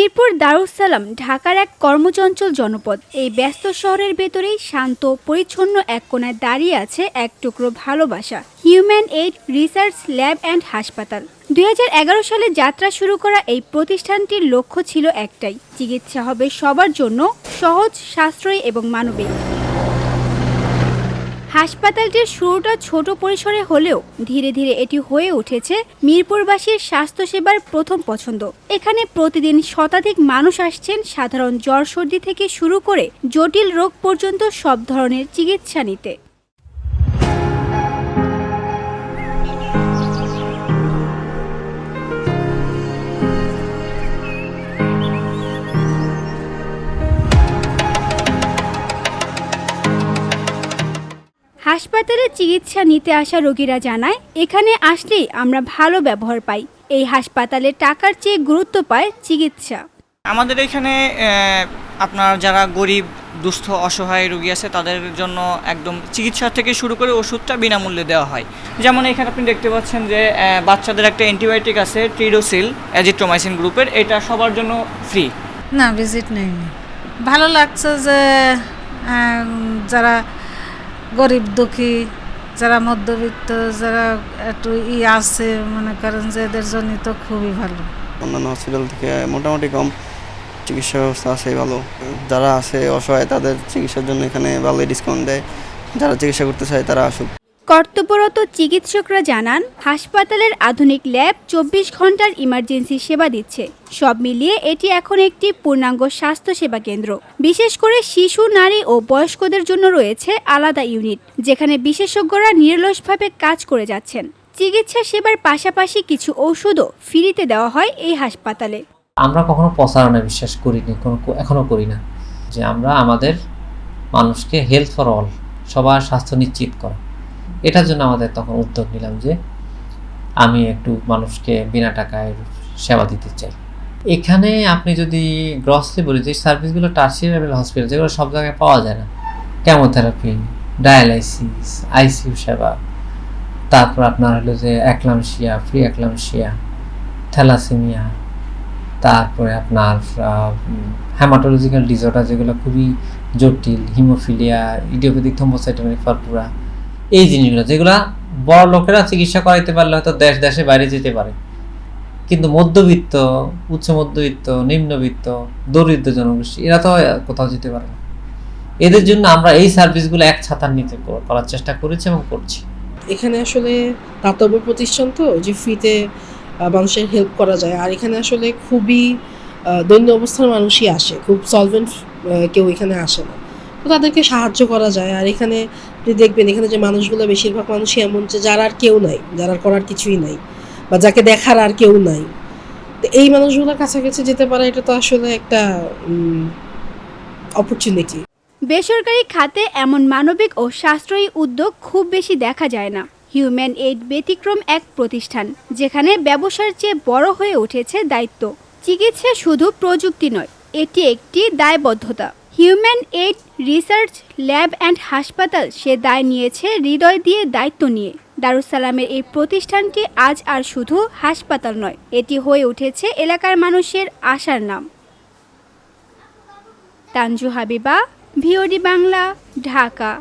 মিরপুর দারুসালাম ঢাকার এক কর্মচঞ্চল জনপদ। এই ব্যস্ত শহরের ভেতরেই শান্ত, পরিচ্ছন্ন এক কোনায় দাঁড়িয়ে আছে এক টুকরো ভালোবাসা human aid research lab and hospital দুই হাজার এগারো সালে যাত্রা শুরু করা এই প্রতিষ্ঠানটির লক্ষ্য ছিল একটাই, চিকিৎসা হবে সবার জন্য সহজ, সাশ্রয়ী এবং মানবিক। হাসপাতালটির শুরুটা ছোট পরিসরে হলেও ধীরে ধীরে এটি হয়ে উঠেছে মিরপুরবাসীর স্বাস্থ্যসেবার প্রথম পছন্দ। এখানে প্রতিদিন শতাধিক মানুষ আসছেন সাধারণ জ্বর সর্দি থেকে শুরু করে জটিল রোগ পর্যন্ত সব ধরনের চিকিৎসা নিতে। হাসপাতালে চিকিৎসা নিতে আসা রোগীরা জানায় এখানে আসলেই আমরা ভালো ব্যবহার পাই। এই হাসপাতালে টাকার চেয়ে গুরুত্ব পায় চিকিৎসা। আমাদের এখানে আপনার যারা গরিব দুস্থ অসহায় রোগী আছে তাদের জন্য একদম চিকিৎসা থেকে শুরু করে ওষুধটা বিনামূল্যে দেওয়া হয়। যেমন এখানে আপনি দেখতে পাচ্ছেন যে বাচ্চাদের একটা অ্যান্টিবায়োটিক আছে ট্রিডোসিল অ্যাজিট্রোমাইসিন গ্রুপের এটা সবার জন্য ফ্রি। না ভিজিট নেই ভালো লাগছে যে যারা গরিব, দুঃখী, যারা মধ্যবিত্ত, যারা একটু ই আছে, মনে করেন যে এদের জন্য তো খুবই ভালো। অন্যান্য হসপিটাল থেকে মোটামুটি কম চিকিৎসা ব্যবস্থা আছে ভালো। যারা আছে অসহায়, তাদের চিকিৎসার জন্য এখানে ভালোই ডিসকাউন্ট দেয়। যারা চিকিৎসা করতে চায়, তারা আসুক। কর্তব্যরত চিকিৎসকরা জানান, হাসপাতালের আধুনিক ল্যাব চব্বিশ ঘণ্টার ইমার্জেন্সি সেবা দিচ্ছে। সব মিলিয়ে এটি এখন একটি পূর্ণাঙ্গ স্বাস্থ্যসেবা কেন্দ্র। বিশেষ করে শিশু, নারী ও বয়স্কদের জন্য রয়েছে আলাদা ইউনিট, যেখানে বিশেষজ্ঞরা নিরলসভাবে কাজ করে যাচ্ছেন। চিকিৎসা সেবার পাশাপাশি কিছু ঔষধও ফ্রিতে দেওয়া হয় এই হাসপাতালে। আমরা কখনো প্রচারণায় বিশ্বাস করিনি এখনও করি না। যে আমরা আমাদের মানুষকে হেলথ ফর অল সবার স্বাস্থ্য নিশ্চিত করা। এটার জন্য আমাদের তখন উদ্যোগ নিলাম যে আমি একটু মানুষকে বিনা টাকায় সেবা দিতে চাই। এখানে আপনি যদি গ্রসলি বলি, যে সার্ভিসগুলো টার্সিয়ারি লেভেল হসপিটাল যেগুলো সব জায়গায় পাওয়া যায় না কেমোথেরাপি ডায়ালাইসিস আইসিইউ সেবা, তারপর আপনার হলো যে অ্যাক্লামশিয়া ফ্রি অ্যাক্লামশিয়া থ্যালাসেমিয়া তারপরে আপনার হ্যামাটোলজিক্যাল ডিসঅর্ডার যেগুলো খুবই জটিল হিমোফিলিয়া ইডিওপ্যাথিক থ্রোম্বোসাইটোমেটিক ফার্পুরা এই জিনিসগুলো, যেগুলো বড় লোকেরা চিকিৎসা করাইতে পারলে হয়তো দেশ দেশে বাইরে যেতে পারে। কিন্তু মধ্যবিত্ত, উচ্চ মধ্যবিত্ত, নিম্নবিত্ত, দরিদ্র জনগোষ্ঠী, এরা তো কোথাও যেতে পারে না। এদের জন্য আমরা এই সার্ভিসগুলো এক ছাতার নিতে করার চেষ্টা করেছি এবং করছি। এখানে আসলে দাতব্য প্রতিষ্ঠান তো, যে ফ্রিতে মানুষের হেল্প করা যায়। আর এখানে আসলে খুবই দৈন্য অবস্থার মানুষই আসে। খুব সলভেন্ট কেউ এখানে আসে না। তো তাদেরকে সাহায্য করা যায়। আর এখানে আপনি দেখবেন, এখানে যে মানুষগুলো বেশিরভাগ মানুষই এমন যে যার আর কেউ নাই, যার আর করার কিছুই নাই বা যাকে দেখার আর কেউ নাই। তো এই মানুষগুলোর কাছাকাছি যেতে পারা, এটা তো আসলে একটা অপরচুনিটি বেসরকারি খাতে এমন মানবিক ও সাশ্রয়ী উদ্যোগ খুব বেশি দেখা যায় না। হিউম্যান এইড ব্যতিক্রম এক প্রতিষ্ঠান, যেখানে ব্যবসার চেয়ে বড় হয়ে উঠেছে দায়িত্ব। চিকিৎসা শুধু প্রযুক্তি নয়, এটি একটি দায়বদ্ধতা। Human aid research lab and hospital সে দায় নিয়েছে, হৃদয় দিয়ে দায়িত্ব নিয়ে। দারুসালামের এই প্রতিষ্ঠানটি আজ আর শুধু হাসপাতাল নয়, এটি হয়ে উঠেছে এলাকার মানুষের আশার নাম। তানজু হাবিবা, ভিওডি বাংলা, ঢাকা।